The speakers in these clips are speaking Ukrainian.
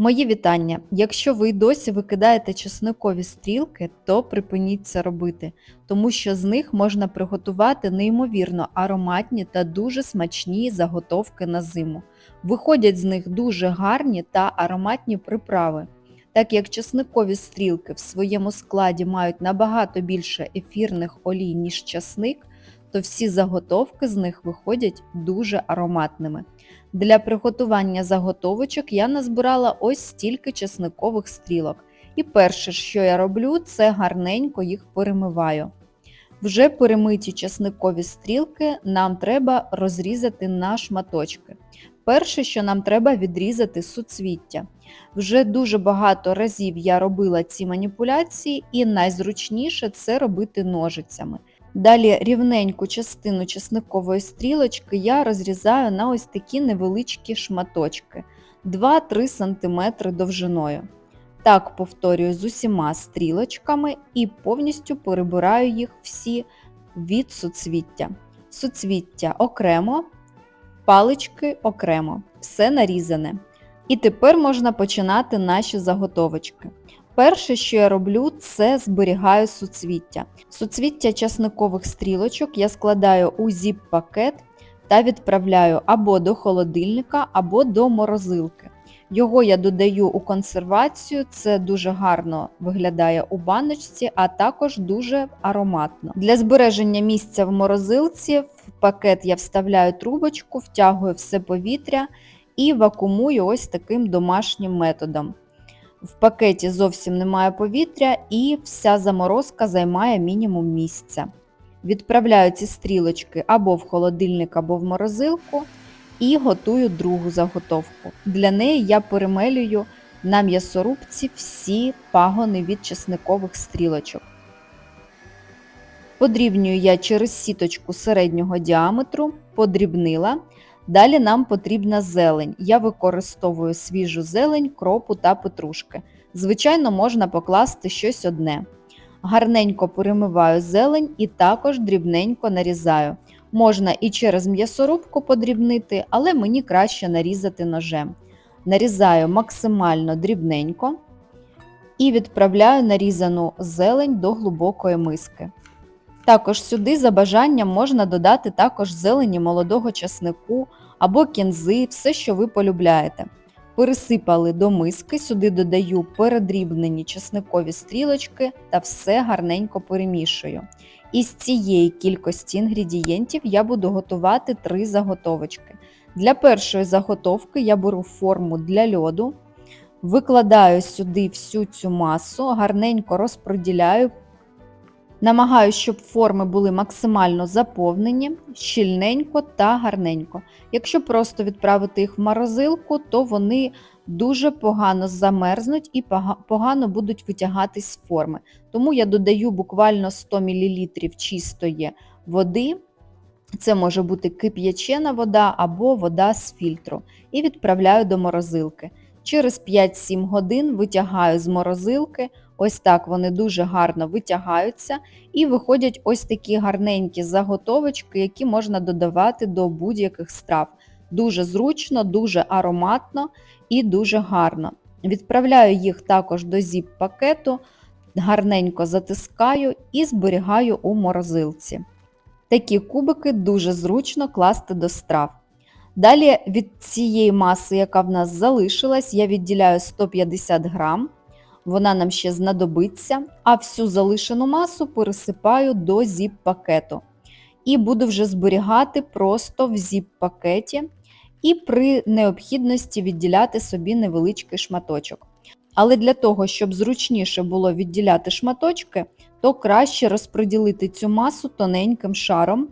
Мої вітання! Якщо ви досі викидаєте чесникові стрілки, то припиніть це робити, тому що з них можна приготувати неймовірно ароматні та дуже смачні заготовки на зиму. Виходять з них дуже гарні та ароматні приправи. Так як чесникові стрілки в своєму складі мають набагато більше ефірних олій, ніж часник, то всі заготовки з них виходять дуже ароматними. Для приготування заготовочок я назбирала ось стільки чесникових стрілок. І перше, що я роблю, це гарненько їх перемиваю. Вже перемиті чесникові стрілки нам треба розрізати на шматочки. Перше, що нам треба відрізати суцвіття. Вже дуже багато разів я робила ці маніпуляції, і найзручніше це робити ножицями. Далі рівненьку частину чесникової стрілочки я розрізаю на ось такі невеличкі шматочки 2-3 см довжиною. Так повторюю з усіма стрілочками і повністю перебираю їх всі від суцвіття. Суцвіття окремо, палички окремо, все нарізане. І тепер можна починати наші заготовочки. Перше, що я роблю, це зберігаю суцвіття. Суцвіття часникових стрілочок я складаю у зіп-пакет та відправляю або до холодильника, або до морозилки. Його я додаю у консервацію, це дуже гарно виглядає у баночці, а також дуже ароматно. Для збереження місця в морозилці в пакет я вставляю трубочку, втягую все повітря і вакуумую ось таким домашнім методом. В пакеті зовсім немає повітря і вся заморозка займає мінімум місця. Відправляю ці стрілочки або в холодильник, або в морозилку і готую другу заготовку. Для неї я перемелюю на м'ясорубці всі пагони від чесникових стрілочок. Подрібнюю я через сіточку середнього діаметру, подрібнила. Далі нам потрібна зелень. Я використовую свіжу зелень, кропу та петрушки. Звичайно, можна покласти щось одне. Гарненько перемиваю зелень і також дрібненько нарізаю. Можна і через м'ясорубку подрібнити, але мені краще нарізати ножем. Нарізаю максимально дрібненько і відправляю нарізану зелень до глибокої миски. Також сюди за бажанням можна додати також зелені молодого часнику або кінзи, все, що ви полюбляєте. Пересипали до миски, сюди додаю передрібнені часникові стрілочки та все гарненько перемішую. Із цієї кількості інгредієнтів я буду готувати три заготовочки. Для першої заготовки я беру форму для льоду, викладаю сюди всю цю масу, гарненько розподіляю Намагаюсь, щоб форми були максимально заповнені, щільненько та гарненько. Якщо просто відправити їх в морозилку, то вони дуже погано замерзнуть і погано будуть витягатись з форми. Тому я додаю буквально 100 мл чистої води. Це може бути кип'ячена вода або вода з фільтру. І відправляю до морозилки. Через 5-7 годин витягаю з морозилки. Ось так вони дуже гарно витягаються і виходять ось такі гарненькі заготовочки, які можна додавати до будь-яких страв. Дуже зручно, дуже ароматно і дуже гарно. Відправляю їх також до зіп-пакету, гарненько затискаю і зберігаю у морозилці. Такі кубики дуже зручно класти до страв. Далі від цієї маси, яка в нас залишилась, я відділяю 150 грам вона нам ще знадобиться, а всю залишену масу пересипаю до зіп-пакету. І буду вже зберігати просто в зіп-пакеті і при необхідності відділяти собі невеличкий шматочок. Але для того, щоб зручніше було відділяти шматочки, то краще розподілити цю масу тоненьким шаром.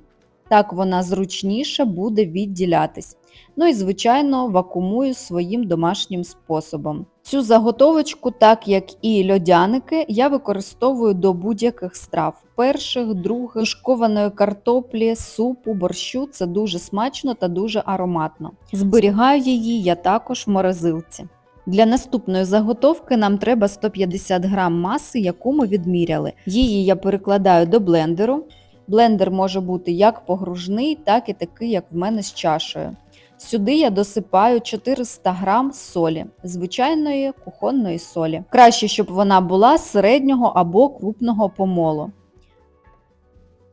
Так вона зручніше буде відділятись. Ну і, звичайно, вакуумую своїм домашнім способом. Цю заготовочку, так як і льодяники, я використовую до будь-яких страв. Перших, других, шкованої картоплі, супу, борщу це дуже смачно та дуже ароматно. Зберігаю її я також в морозилці. Для наступної заготовки нам треба 150 г маси, яку ми відміряли. Її я перекладаю до блендеру. Блендер може бути як погружний, так і такий, як в мене з чашею. Сюди я досипаю 400 г солі, звичайної кухонної солі. Краще, щоб вона була середнього або крупного помолу.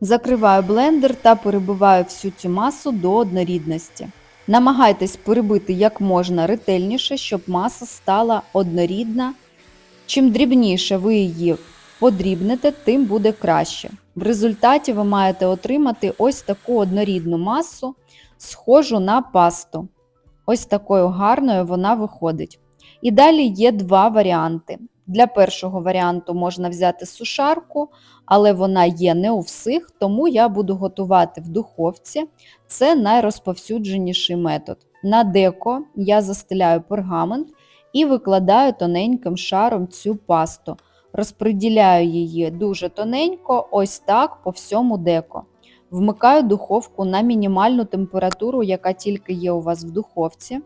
Закриваю блендер та перебиваю всю цю масу до однорідності. Намагайтесь перебити як можна ретельніше, щоб маса стала однорідна. Чим дрібніше ви її подрібните, тим буде краще. В результаті ви маєте отримати ось таку однорідну масу, схожу на пасту. Ось такою гарною вона виходить. І далі є два варіанти. Для першого варіанту можна взяти сушарку, але вона є не у всіх, тому я буду готувати в духовці. Це найрозповсюдженіший метод. На деко я застеляю пергамент і викладаю тоненьким шаром цю пасту. Розподіляю її дуже тоненько, ось так по всьому деко. Вмикаю духовку на мінімальну температуру, яка тільки є у вас в духовці.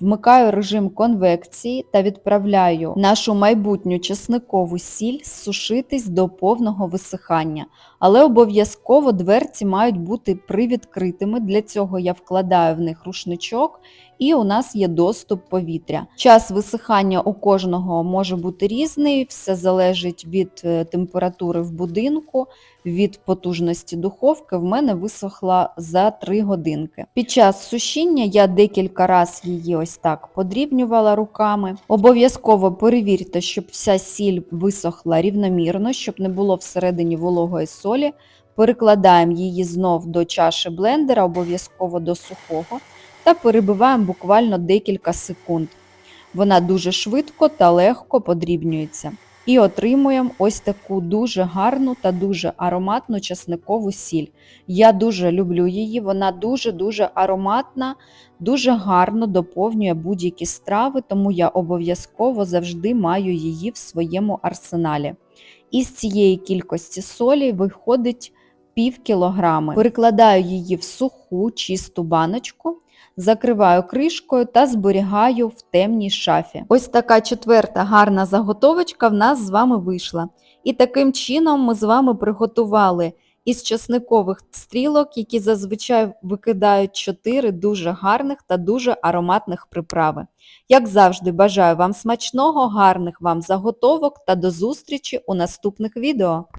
Вмикаю режим конвекції та відправляю нашу майбутню чесникову сіль сушитись до повного висихання. Але обов'язково дверці мають бути привідкритими. Для цього я вкладаю в них рушничок і у нас є доступ повітря. Час висихання у кожного може бути різний, все залежить від е, температури в будинку, від потужності духовки. В мене висохла за 3 годинки. Під час сушіння я декілька разів її ось так подрібнювала руками. Обов'язково перевірте, щоб вся сіль висохла рівномірно, щоб не було всередині вологої солі. Перекладаємо її знов до чаші блендера, обов'язково до сухого та перебиваємо буквально декілька секунд. Вона дуже швидко та легко подрібнюється. І отримуємо ось таку дуже гарну та дуже ароматну часникову сіль. Я дуже люблю її, вона дуже-дуже ароматна, дуже гарно доповнює будь-які страви, тому я обов'язково завжди маю її в своєму арсеналі. Із цієї кількості солі виходить пів кілограми. Перекладаю її в суху чисту баночку закриваю кришкою та зберігаю в темній шафі. Ось така четверта гарна заготовочка в нас з вами вийшла. І таким чином ми з вами приготували із часникових стрілок, які зазвичай викидають 4 дуже гарних та дуже ароматних приправи. Як завжди, бажаю вам смачного, гарних вам заготовок та до зустрічі у наступних відео.